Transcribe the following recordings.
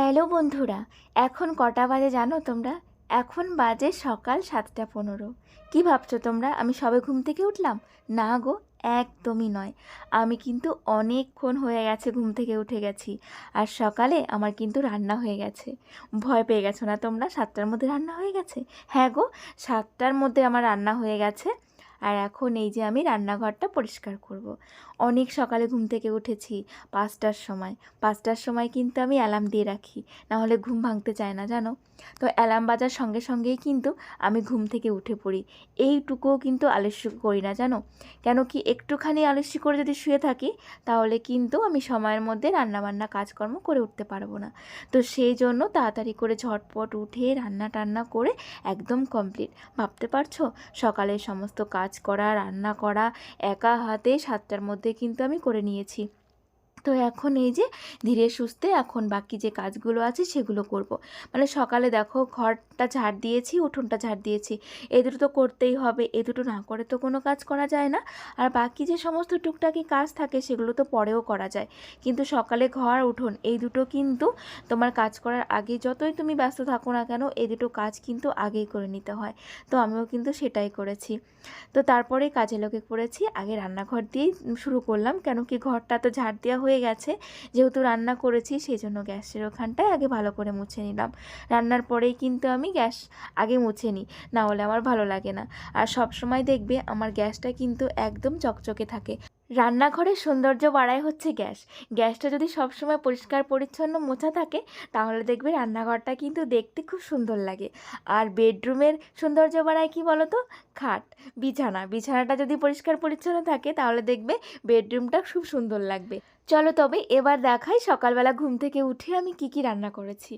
Hello বন্ধুরা, এখন কটা বাজে জানো তোমরা? এখন বাজে সকাল সাতটা পনেরো। কী ভাবছ তোমরা, আমি সবে ঘুম থেকে উঠলাম? না গো, একদমই নয়। আমি কিন্তু অনেকক্ষণ হয়ে গেছে ঘুম থেকে উঠে গেছি, আর সকালে আমার কিন্তু রান্না হয়ে গেছে। ভয় পেয়ে গেছো না তোমরা? সাতটার মধ্যে রান্না হয়ে গেছে? হ্যাঁ গো, সাতটার মধ্যে আমার রান্না হয়ে গেছে, আর এখন এই যে আমি রান্নাঘরটা পরিষ্কার করব। অনেক সকালে ঘুম থেকে উঠেছি পাঁচটার সময়। পাঁচটার সময় কিন্তু আমি অ্যালার্ম দিয়ে রাখি নাহলে ঘুম ভাঙতে চায় না, জানো? তো অ্যালার্ম বাজার সঙ্গে সঙ্গেই কিন্তু আমি ঘুম থেকে উঠে পড়ি। এইটুকুও কিন্তু আলস্য করি না, জানো? কেন কি একটুখানি আলস্য করে যদি শুয়ে থাকি, তাহলে কিন্তু আমি সময়ের মধ্যে রান্নাবান্না কাজকর্ম করে উঠতে পারব না। তো সেই জন্য তাড়াতাড়ি করে ঝটপট উঠে রান্না টান্না করে একদম কমপ্লিট ভাবতে পারছ? সকালে সমস্ত কাজ করা, রান্না করা, একা হাতে সাতটার মধ্যে কিন্তু আমি করে নিয়েছি। তো এখন এই যে ধীরে সুস্থে এখন বাকি যে কাজগুলো আছে সেগুলো করব। মানে সকালে দেখো ঘরটা ঝাড় দিয়েছি, উঠোনটা ঝাড় দিয়েছি। এ দুটো তো করতেই হবে, এ দুটো না করে তো কোনো কাজ করা যায় না। আর বাকি যে সমস্ত টুকটাকি কাজ থাকে সেগুলো তো পরেও করা যায়। কিন্তু সকালে ঘর, উঠোন এই দুটো কিন্তু তোমার কাজ করার আগে যতই তুমি ব্যস্ত থাকো না কেন এই দুটো কাজ কিন্তু আগেই করে নিতে হয়। তো আমিও কিন্তু সেটাই করেছি। তো তারপরে কাজে লোকে করেছি আগে রান্নাঘর দিয়েই শুরু করলাম। কেন কি ঘরটা তো ঝাড় দেওয়া গেছে। যেহেতু রান্না করেছি সেই জন্য গ্যাসের ওখানটায় আগে ভালো করে মুছে নিলাম। রান্নার পরেই কিন্তু আমি গ্যাস আগে মুছে নিই, না হলে আমার ভালো লাগে না। আর সব সময় দেখবে আমার গ্যাসটা কিন্তু একদম চকচকে থাকে। রান্নাঘরের সৌন্দর্য বাড়ায় হচ্ছে গ্যাস। গ্যাসটা যদি সবসময় পরিষ্কার, পরিচ্ছন্ন, মোছা থাকে, তাহলে দেখবে রান্নাঘরটা কিন্তু দেখতে খুব সুন্দর লাগে। আর বেডরুমের সৌন্দর্য বাড়ায় কি বলো তো খাট, বিছানা। বিছানাটা যদি পরিষ্কার, পরিচ্ছন্ন থাকে, তাহলে দেখবে বেডরুমটা খুব সুন্দর লাগবে। চলো তবে এবার দেখাই সকালবেলা ঘুম থেকে উঠে আমি কি কি রান্না করেছি।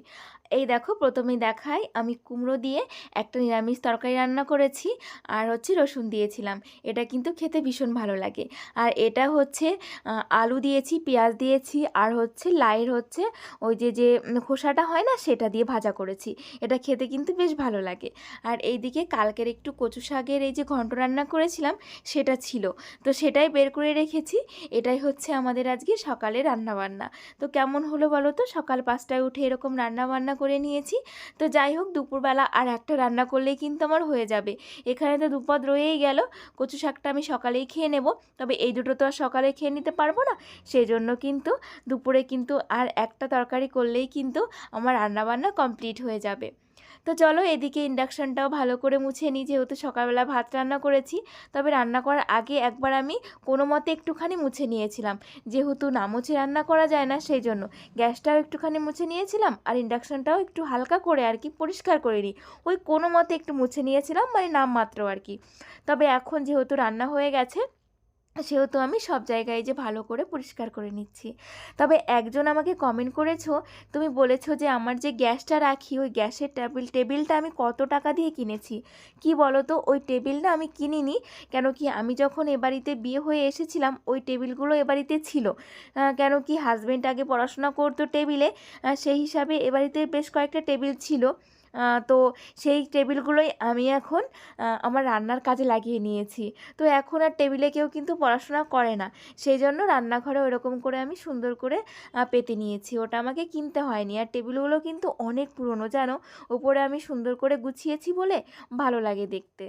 এই দেখো, প্রথমেই দেখাই আমি কুমড়ো দিয়ে একটা নিরামিষ তরকারি রান্না করেছি আর হচ্ছে রসুন দিয়েছিলাম। এটা কিন্তু খেতে ভীষণ ভালো লাগে। আর এটা হচ্ছে আলু দিয়েছি, পেঁয়াজ দিয়েছি আর হচ্ছে লাইয়ের হচ্ছে ওই যে যে খোসাটা হয় না সেটা দিয়ে ভাজা করেছি। এটা খেতে কিন্তু বেশ ভালো লাগে। আর এইদিকে কালকের একটু কচু শাকের এই যে ঘন্ট রান্না করেছিলাম সেটা ছিল। তো সেটাই বের করে রেখেছি। এটাই হচ্ছে আমাদের আজকে সকালে রান্নাবান্না। তো কেমন হলো বলো তো? সকাল পাঁচটায় উঠে এরকম রান্নাবান্না করে নিয়েছি। তো যাই হোক, দুপুরবেলা আর একটা রান্না করলেই কিন্তু আমার হয়ে যাবে। এখানে তো দুপদ রয়েই গেল। কচু শাকটা আমি সকালেই খেয়ে নেব। তবে এই দুটো তো আর সকালে খেয়ে নিতে পারব না। সেই জন্য কিন্তু দুপুরে কিন্তু আর একটা তরকারি করলেই কিন্তু আমার রান্নাবান্না কমপ্লিট হয়ে যাবে। তো চলো এদিকে ইন্ডাকশানটাও ভালো করে মুছে নিই, যেহেতু সকালবেলা ভাত রান্না করেছি। তবে রান্না করার আগে একবার আমি কোনো মতে একটুখানি মুছে নিয়েছিলাম। যেহেতু না মুছে রান্না করা যায় না, সেই জন্য গ্যাসটাও একটুখানি মুছে নিয়েছিলাম আর ইন্ডাকশানটাও একটু হালকা করে আর কি পরিষ্কার করে নিই। ওই কোনো মতে একটু মুছে নিয়েছিলাম মানে নামমাত্র আর কি। তবে এখন যেহেতু রান্না হয়ে গেছে সেহেতু আমি সব জায়গায় যে ভালো করে পরিষ্কার করে নিচ্ছি। তবে একজন আমাকে কমেন্ট করেছ, তুমি বলেছ যে আমার যে গ্যাসটা রাখি, ওই গ্যাসের টেবিল, টেবিলটা আমি কত টাকা দিয়ে কিনেছি? কি বলো তো ওই টেবিলটা আমি কিনিনি, কেন কি আমি যখন এ বাড়িতে বিয়ে হয়ে এসেছিলাম, ওই টেবিলগুলো এ বাড়িতে ছিল। কেন কি হাজব্যান্ড আগে পড়াশোনা করতো টেবিলে সেই হিসাবে এ বাড়িতে বেশ কয়েকটা টেবিল ছিল। তো সেই টেবিলগুলোই আমি এখন আমার রান্নার কাজে লাগিয়ে নিয়েছি। তো এখন আর টেবিলে কেউ কিন্তু পড়াশোনা করে না। সেই জন্য রান্নাঘরে ওরকম করে আমি সুন্দর করে পেতে নিয়েছি। ওটা আমাকে কিনতে হয়নি। আর টেবিলগুলো কিন্তু অনেক পুরনো, জানো? ওপরে আমি সুন্দর করে গুছিয়েছি বলে ভালো লাগে দেখতে।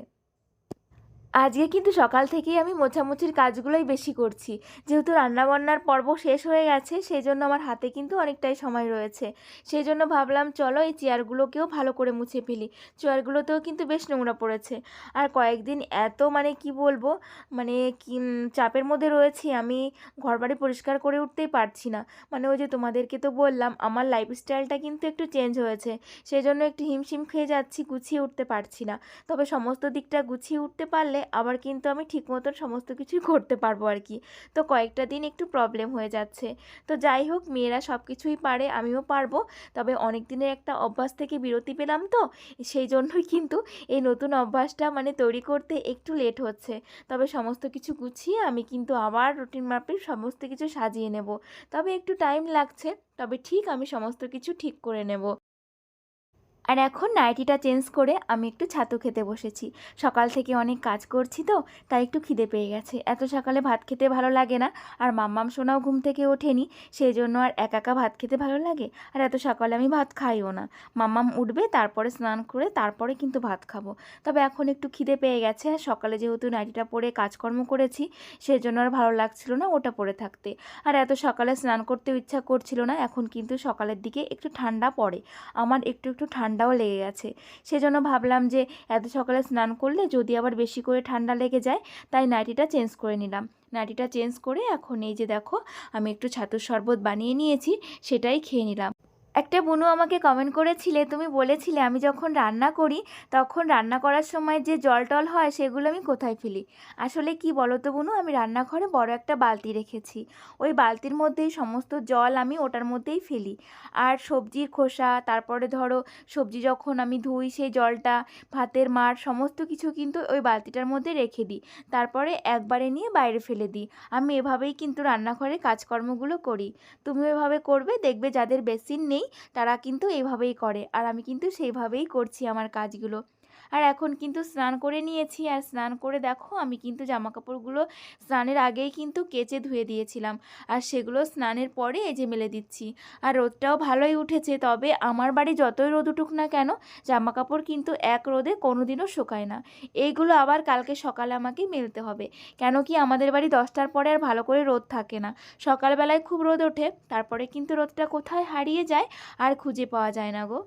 আজকে কিন্তু সকাল থেকেই আমি মোছামুছির কাজগুলোই বেশি করছি। যেহেতু রান্নাবান্নার পর্ব শেষ হয়ে গেছে সেই জন্য আমার হাতে কিন্তু অনেকটাই সময় রয়েছে। সেই জন্য ভাবলাম, চলো এই চেয়ারগুলোকেও ভালো করে মুছে ফেলি। চেয়ারগুলোতেও কিন্তু বেশ নোংরা পড়েছে। আর কয়েকদিন এত মানে কি বলব মানে কি চাপের মধ্যে রয়েছি, আমি ঘরবাড়ি পরিষ্কার করে উঠতেই পারছি না। মানে ওই যে তোমাদেরকে তো বললাম, আমার লাইফস্টাইলটা কিন্তু একটু চেঞ্জ হয়েছে। সেই জন্য একটু হিমশিম খেয়ে যাচ্ছি, গুছিয়ে উঠতে পারছি না। তবে সমস্ত দিকটা গুছিয়ে উঠতে পারলে আবার কিন্তু আমি ঠিক মতন সমস্ত কিছুই করতে পারব আর কি। তো কয়েকটা দিন একটু প্রবলেম হয়ে যাচ্ছে। তো যাই হোক, মেয়েরা সব কিছুই পারে, আমিও পারব। তবে অনেক দিনের একটা অভ্যাস থেকে বিরতি পেলাম তো, সেই জন্যই কিন্তু এই নতুন অভ্যাসটা মানে তৈরি করতে একটু লেট হচ্ছে। তবে সমস্ত কিছু গুছিয়ে আমি কিন্তু আবার রুটিন মাফিক সমস্ত কিছু সাজিয়ে নেব। তবে একটু টাইম লাগছে, তবে ঠিক আমি সমস্ত কিছু ঠিক করে নেব। আর এখন নাইটিটা চেঞ্জ করে আমি একটু ছাতু খেতে বসেছি। সকাল থেকে অনেক কাজ করছি তো, তাই একটু খিদে পেয়ে গেছে। এত সকালে ভাত খেতে ভালো লাগে না, আর মাম্মাম সোনাও ঘুম থেকে ওঠেনি সেই জন্য আর একা একা ভাত খেতে ভালো লাগে, আর এত সকালে আমি ভাত খাইও না। মাম্মাম উঠবে, তারপরে স্নান করে তারপরে কিন্তু ভাত খাব। তবে এখন একটু খিদে পেয়ে গেছে, আর সকালে যেহেতু নাইটিটা পরে কাজকর্ম করেছি সেই জন্য আর ভালো লাগছিল না ওটা পরে থাকতে। আর এত সকালে স্নান করতেও ইচ্ছা করছিল না, এখন কিন্তু সকালের দিকে একটু ঠান্ডা পড়ে। আমার একটু একটু ঠান্ডাও লেগে গেছে। সেজন্য ভাবলাম যে, এত সকালে স্নান করলে যদি আবার বেশি করে ঠান্ডা লেগে যায়, তাই নাইটিটা চেঞ্জ করে নিলাম। নাইটিটা চেঞ্জ করে এখন এই যে দেখো, আমি একটু ছাতুর শরবত বানিয়ে নিয়েছি, সেটাই খেয়ে নিলাম। একটা বুনু আমাকে কমেন্ট করেছিলে, তুমি বলেছিলে আমি যখন রান্না করি, তখন রান্না করার সময় যে জল টল হয় সেগুলো আমি কোথায় ফেলি? আসলে কি বলো তো বুনু? আমি রান্নাঘরে বড় একটা বালতি রেখেছি। ওই বালতির মধ্যেই সমস্ত জল আমি ওটার মধ্যেই ফেলি। আর সবজির খোসা, তারপরে ধরো সবজি যখন আমি ধুই সেই জলটা, ভাতের মার, সমস্ত কিছু কিন্তু ওই বালতিটার মধ্যে রেখে দিই। তারপরে একবারে নিয়ে বাইরে ফেলে দিই। আমি এভাবেই কিন্তু রান্নাঘরে কাজকর্মগুলো করি। তুমি এভাবে করবে, দেখবে যাদের বেসিন নেই তারা কিন্তু এইভাবেই করে। আর আমি কিন্তু সেইভাবেই করছি আমার কাজগুলো। আর এখন কিন্তু স্নান করে নিয়েছি। আর স্নান করে দেখো, আমি কিন্তু জামা কাপড়গুলো স্নানের আগেই কিন্তু কেচে ধুয়ে দিয়েছিলাম। আর সেগুলো স্নানের পরে এই যে মেলে দিচ্ছি। আর রোদটাও ভালোই উঠেছে, তবে আমার বাড়ি যতই রোদ উঠুক না কেন জামা কাপড় কিন্তু এক রোদে কোনোদিনও শুকায় না। এইগুলো আবার কালকে সকালে আমাকে মেলতে হবে। কেন কি আমাদের বাড়ি দশটার পরে আর ভালো করে রোদ থাকে না। সকালবেলায় খুব রোদ ওঠে, তারপরে কিন্তু রোদটা কোথায় হারিয়ে যায় আর খুঁজে পাওয়া যায় না গো।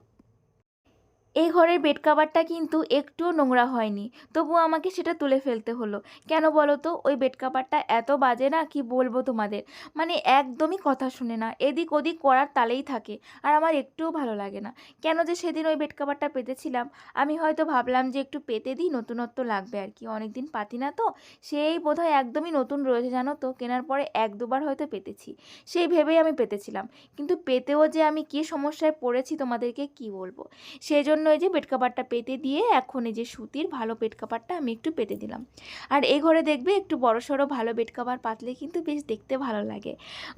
এই ঘরের বেড কাভারটা কিন্তু একটুও নোংরা হয়নি। তবুও আমাকে সেটা তুলে ফেলতে হলো। কেন বলো তো? ওই বেড কাভারটা এত বাজে না? কি বলব তোমাদের? মানে একদমই কথা শুনে না। এদিক ওদিক করার তালেই থাকে। আর আমার একটুও ভালো লাগে না। কেন যে সেদিন ওই বেড কাভারটা পেতেছিলাম? আমি হয়তো ভাবলাম যে একটু পেতে দিই, নতুনত্ব লাগবে আর কি। অনেক দিন পাতি না তো? সেই বোধহয় একদমই নতুন রয়েছে জানো তো? কেনার পরে এক দুবার হয়তো পেতেছি। সেই ভেবেই আমি পেতেছিলাম। কিন্তু পেতেও যে আমি কী সমস্যায় পড়েছি তোমাদেরকে কি বলব? সেই জন্য এই যে বেড কাভারটা পেতে দিয়ে এখন এই যে সুতির ভালো বেড কাভারটা আমি একটু পেতে দিলাম। আর এই ঘরে দেখবে একটু বড় সড়ো ভালো বেড কাভার পাতলে কিন্তু বেশ দেখতে ভালো লাগে।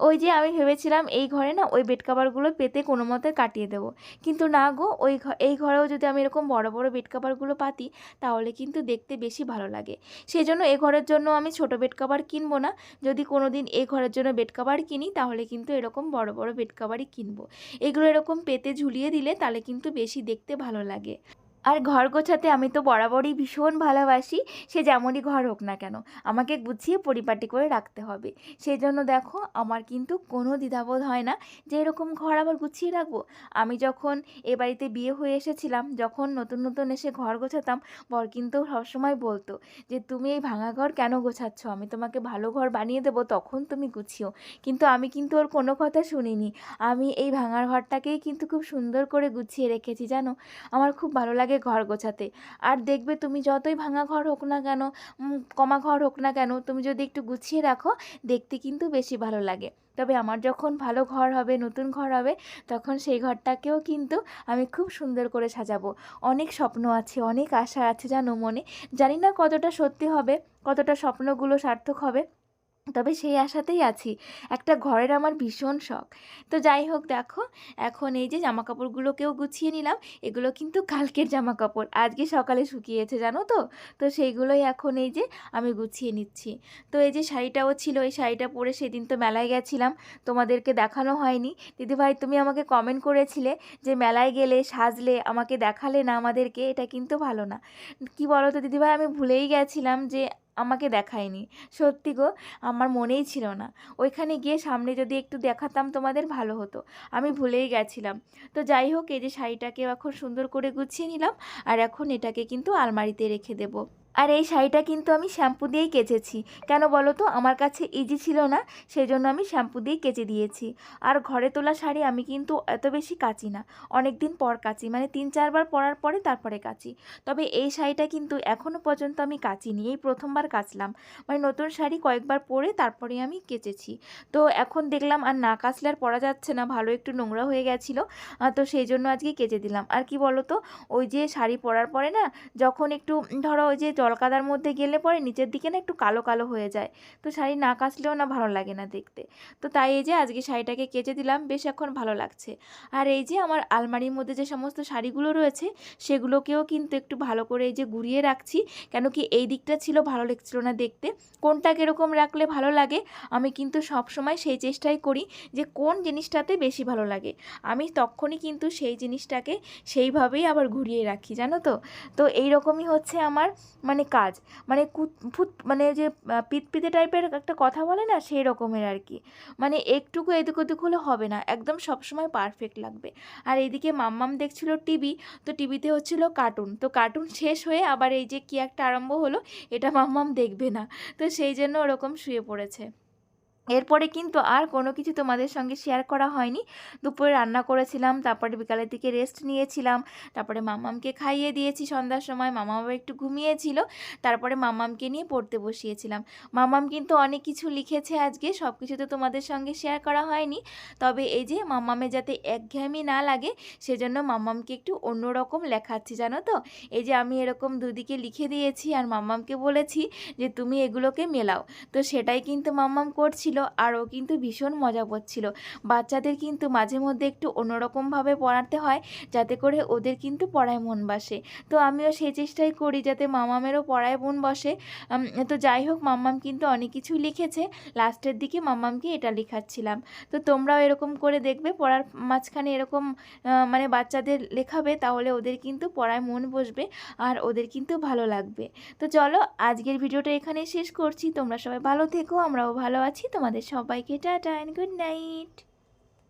ওই যে আমি ভেবেছিলাম এই ঘরে না ওই বেড কাভারগুলো পেতে কোনো মতে কাটিয়ে দেবো। কিন্তু না গো, ওই এই ঘরেও যদি আমি এরকম বড় বড় বেড কাভারগুলো পাতি, তাহলে কিন্তু দেখতে বেশি ভালো লাগে। সেই জন্য এ ঘরের জন্য আমি ছোট বেড কাভার কিনবো না। যদি কোনো দিন এই ঘরের জন্য বেড কাভার কিনি, তাহলে কিন্তু এরকম বড় বড় বেড কাভারই কিনবো। এগুলো এরকম পেতে ঝুলিয়ে দিলে তাহলে কিন্তু বেশি দেখতে ভালো লাগে। আর ঘর গোছাতে আমি তো বরাবরই ভীষণ ভালোবাসি, সে যেমনই ঘর হোক না কেন, আমাকে গুছিয়ে পরিপাটি করে রাখতে হবে। সেই জন্য দেখো, আমার কিন্তু কোনো দ্বিধাবোধ হয় না যে এরকম ঘর আবার গুছিয়ে রাখব। আমি যখন এ বাড়িতে বিয়ে হয়ে এসেছিলাম, যখন নতুন নতুন এসে ঘর গোছাতাম, বর কিন্তু সবসময় বলতো যে, তুমি এই ভাঙা ঘর কেন গোছাচ্ছ? আমি তোমাকে ভালো ঘর বানিয়ে দেবো, তখন তুমি গুছিও। কিন্তু আমি কিন্তু ওর কোনো কথা শুনিনি। আমি এই ভাঙার ঘরটাকেই কিন্তু খুব সুন্দর করে গুছিয়ে রেখেছি, জানো? আমার খুব ভালো লাগে ঘর গোছাতে। আর দেখবে তুমি যতই ভাঙা ঘর হোক না কেন কমা ঘর হোক না কেন, তুমি যদি একটু গুছিয়ে রাখো, দেখতে কিন্তু বেশি ভালো লাগে। তবে আমার যখন ভালো ঘর হবে, নতুন ঘর হবে, তখন সেই ঘরটাকেও কিন্তু আমি খুব সুন্দর করে সাজাবো। অনেক স্বপ্ন আছে, অনেক আশা আছে জানো মনে। জানি না কতটা সত্যি হবে, কতটা স্বপ্নগুলো সার্থক হবে তবে সেই আশাতেই আছি। একটা ঘরের আমার ভীষণ শখ। তো যাই হোক দেখো, এখন এই যে জামা কাপড়গুলোকেও গুছিয়ে নিলাম। এগুলো কিন্তু কালকের জামা কাপড় আজকে সকালে শুকিয়েছে, জানো তো? তো সেইগুলোই এখন এই যে আমি গুছিয়ে নিচ্ছি। তো এই যে শাড়িটাও ছিল, এই শাড়িটা পরে সেদিন তো মেলায় গেছিলাম। তোমাদেরকে দেখানো হয়নি। দিদিভাই, তুমি আমাকে কমেন্ট করেছিলে যে মেলায় গেলে, সাজলে, আমাকে দেখালে না আমাদেরকে, এটা কিন্তু ভালো না। কি বলো তো দিদিভাই, আমি ভুলেই গেছিলাম যে আমাকে দেখায়নি। সত্যি গো, আমার মনেই ছিল না। ওইখানে গিয়ে সামনে যদি একটু দেখাতাম তোমাদের ভালো হতো। আমি ভুলেই গেছিলাম। তো যাই হোক, এই যে শাড়িটাকে এখন সুন্দর করে গুছিয়ে নিলাম আর এখন এটাকে কিন্তু আলমারিতে রেখে দেবো। আর এই শাড়িটা কিন্তু আমি শ্যাম্পু দিয়েই কেচেছি। কেন বলো তো? আমার কাছে ইজি ছিল না সেই জন্য আমি শ্যাম্পু দিয়েই কেচে দিয়েছি। আর ঘরে তোলা শাড়ি আমি কিন্তু এত বেশি কাচি না। অনেক দিন পর কাচি মানে তিন চারবার পরার পরে তারপরে কাচি। তবে এই শাড়িটা কিন্তু এখনও পর্যন্ত আমি কাচিনি, এই প্রথমবার কাচলাম। মানে নতুন শাড়ি কয়েকবার পরে তারপরে আমি কেচেছি। তো এখন দেখলাম আর না কাচলে আর পরা যাচ্ছে না, ভালো একটু নোংরা হয়ে গেছিল তো সেই জন্য আজকে কেচে দিলাম। আর কি বলো তো? ওই যে শাড়ি পরার পরে না, যখন একটু, ধরো ওই যে জলকাদার মধ্যে গেলে পরে নিচের দিকে না একটু কালো কালো হয়ে যায়। তো শাড়ি না কাচলেও না ভালো লাগে না দেখতে। তো তাই এই যে আজকে শাড়িটাকে কেচে দিলাম, বেশ এখন ভালো লাগছে। আর এই যে আমার আলমারির মধ্যে যে সমস্ত শাড়িগুলো রয়েছে, সেগুলোকেও কিন্তু একটু ভালো করে এই যে ঘুরিয়ে রাখছি। কেন কি এই দিকটা ছিল ভালো লাগছিল না দেখতে। কোনটা কীরকম রাখলে ভালো লাগে, আমি কিন্তু সব সময় সেই চেষ্টাই করি যে কোন জিনিসটাতে বেশি ভালো লাগে। আমি তখনই কিন্তু সেই জিনিসটাকে সেইভাবেই আবার ঘুরিয়ে রাখি, জানো তো? তো এই রকমই হচ্ছে আমার মানে কাজ। মানে কুত ফুত মানে যে পিতপিতে টাইপের একটা কথা বলে না, সেই রকমের আর কি। মানে একটুকু এদিক ওদিক হলে হবে না, একদম সবসময় পারফেক্ট লাগবে। আর এদিকে মাম্মাম দেখছিল টিভি, তো টিভিতে হচ্ছিল কার্টুন তো কার্টুন শেষ হয়ে আবার এই যে কি একটা আরম্ভ হলো, এটা মাম্মাম দেখবে না। তো সেই জন্য ওরকম শুয়ে পড়েছে। এরপরে কিন্তু আর কোনো কিছু তোমাদের সঙ্গে শেয়ার করা হয়নি। দুপুরে রান্না করেছিলাম, তারপরে বিকালের দিকে রেস্ট নিয়েছিলাম, তারপরে মামামকে খাইয়ে দিয়েছি সন্ধ্যার সময়। মামাম আবার একটু ঘুমিয়েছিল, তারপরে মামামকে নিয়ে পড়তে বসিয়েছিলাম। মামাম কিন্তু অনেক কিছু লিখেছে আজকে সব কিছু তো তোমাদের সঙ্গে শেয়ার করা হয়নি। তবে এই যে মামামে যাতে একঘেয়েমি না লাগে, সেজন্য মামামকে একটু অন্যরকম লেখাচ্ছি, জানো তো? এই যে আমি এরকম দুদিকে লিখে দিয়েছি আর মামামকে বলেছি যে, তুমি এগুলোকে মেলাও। তো সেটাই কিন্তু মাম্মাম করছিল। আর ও কিন্তু ভীষণ মজা করছিল। বাচ্চাদের কিন্তু মাঝে মধ্যে একটু অন্যরকমভাবে পড়াতে হয়, যাতে করে ওদের কিন্তু পড়ায় মন বসে। তো আমিও সেই চেষ্টাই করি যাতে মামামেরও পড়ায় মন বসে। তো যাই হোক, মাম্মাম কিন্তু অনেক কিছুই লিখেছে। লাস্টের দিকে মাম্মামকে এটা লেখাচ্ছিলাম। তো তোমরাও এরকম করে দেখবে, পড়ার মাঝখানে এরকম মানে বাচ্চাদের লেখাবে, তাহলে ওদের কিন্তু পড়ায় মন বসবে আর ওদের কিন্তু ভালো লাগবে। তো চলো, আজকের ভিডিওটা এখানে শেষ করছি। তোমরা সবাই ভালো থেকো, আমরাও ভালো আছি তোমাদের সবাইকে টাটা অ্যান্ড গুড নাইট